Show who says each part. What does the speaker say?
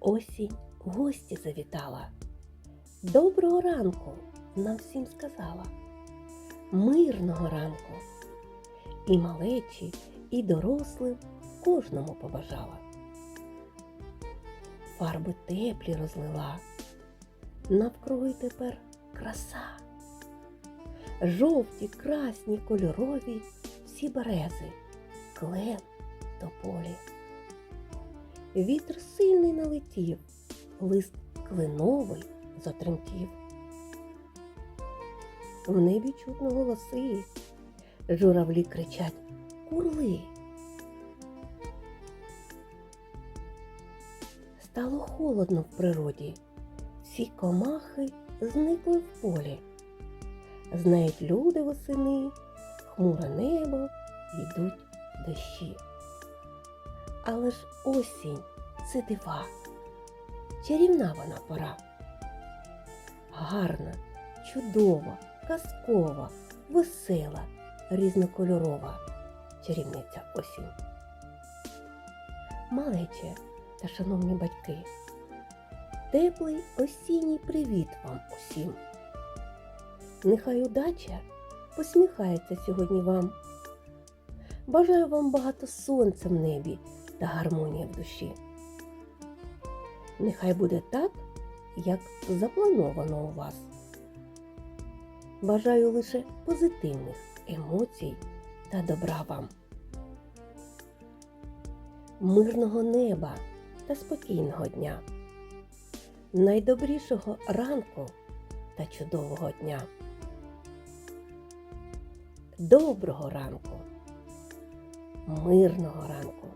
Speaker 1: Осінь гості завітала. Доброго ранку нам всім сказала. Мирного ранку. І малечі, і дорослим кожному побажала. Фарби теплі розлила. Навкруги тепер краса. Жовті, красні, кольорові всі берези, клен тополі. Вітер сильний налетів, лист кленовий затремтів. В небі чутно голоси, журавлі кричать курли. Стало холодно в природі, всі комахи зникли в полі. Знають люди восени, хмуре небо, йдуть дощі. Але ж осінь це дива, чарівна вона пора. Гарна, чудова, казкова, весела, різнокольорова чарівниця осінь. Малече та шановні батьки, теплий осінній привіт вам усім. Нехай удача посміхається сьогодні вам. Бажаю вам багато сонця в небі та гармонія в душі. Нехай буде так, як заплановано у вас. Бажаю лише позитивних емоцій та добра вам. Мирного неба та спокійного дня, найдобрішого ранку та чудового дня. Доброго ранку, мирного ранку.